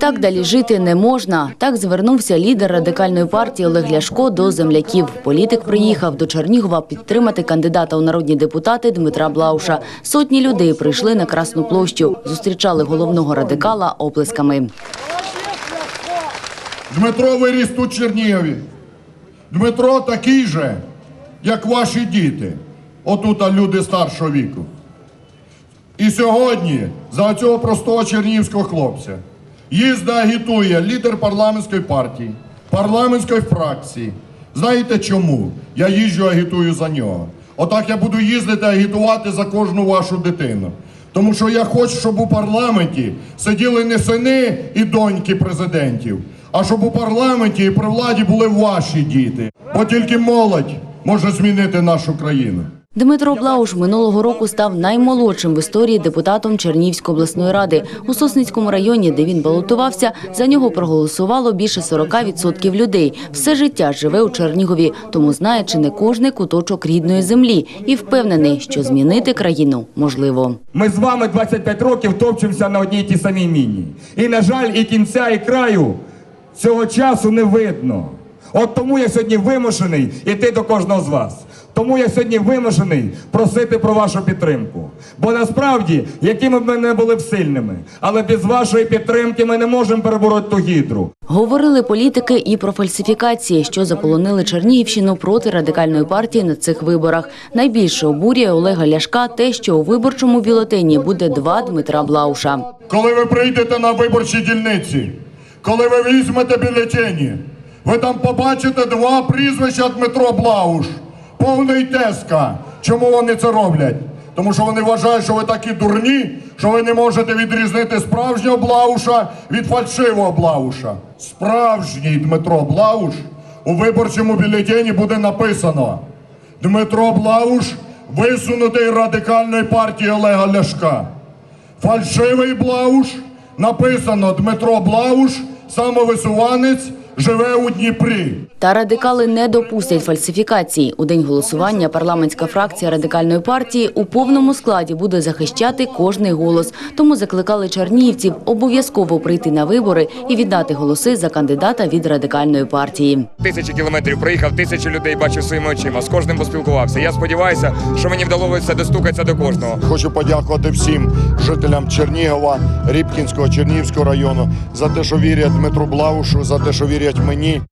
Так далі жити не можна. Так звернувся лідер радикальної партії Олег Ляшко до земляків. Політик приїхав до Чернігова підтримати кандидата у народні депутати Дмитра Блауша. Сотні людей прийшли на Красну площу, зустрічали головного радикала оплесками. Дмитро виріс тут Чернігові. Дмитро такий же, як ваші діти. Отут люди старшого віку. І сьогодні за цього простого чернігівського хлопця їздить агітує лідер парламентської партії, парламентської фракції. Знаєте чому? Я їжджу агітую за нього. Отак я буду їздити агітувати за кожну вашу дитину. Тому що я хочу, щоб у парламенті сиділи не сини і доньки президентів, а щоб у парламенті і при владі були ваші діти. Бо тільки молодь може змінити нашу країну. Дмитро Блауш минулого року став наймолодшим в історії депутатом Чернігівської обласної ради. У Сосницькому районі, де він балотувався, за нього проголосувало більше 40% людей. Все життя живе у Чернігові, тому знає чи не кожний куточок рідної землі і впевнений, що змінити країну можливо. Ми з вами 25 років топчемося на одній тій самій міні. І, на жаль, і кінця, і краю цього часу не видно. От тому я сьогодні вимушений іти до кожного з вас. Тому я сьогодні вимушений просити про вашу підтримку. Бо насправді, якими б ми не були б сильними, але без вашої підтримки ми не можемо перебороти ту гідру. Говорили політики і про фальсифікації, що заполонили Чернігівщину проти радикальної партії на цих виборах. Найбільше обурює Олега Ляшка те, що у виборчому бюлетені буде два Дмитра Блауша. Коли ви прийдете на виборчі дільниці, коли ви візьмете бюлетені, ви там побачите два прізвища Дмитро Блауш, повний теска. Чому вони це роблять? Тому що вони вважають, що ви такі дурні, що ви не можете відрізнити справжнього Блауша від фальшивого Блауша. Справжній Дмитро Блауш у виборчому бюлетені буде написано Дмитро Блауш висунутий радикальної партії Олега Ляшка. Фальшивий Блауш, написано Дмитро Блауш, самовисуванець, живе у Дніпрі. Та радикали не допустять фальсифікацій. У день голосування парламентська фракція радикальної партії у повному складі буде захищати кожний голос. Тому закликали чернігівців обов'язково прийти на вибори і віддати голоси за кандидата від радикальної партії. Тисячі кілометрів проїхав, тисячі людей бачив своїми очима. З кожним поспілкувався. Я сподіваюся, що мені вдалося достукатися до кожного. Хочу подякувати всім жителям Чернігова, Рібкінського, Чернігівського району за те, що вірять Дмитру Блаушу, за те, що вірять мені.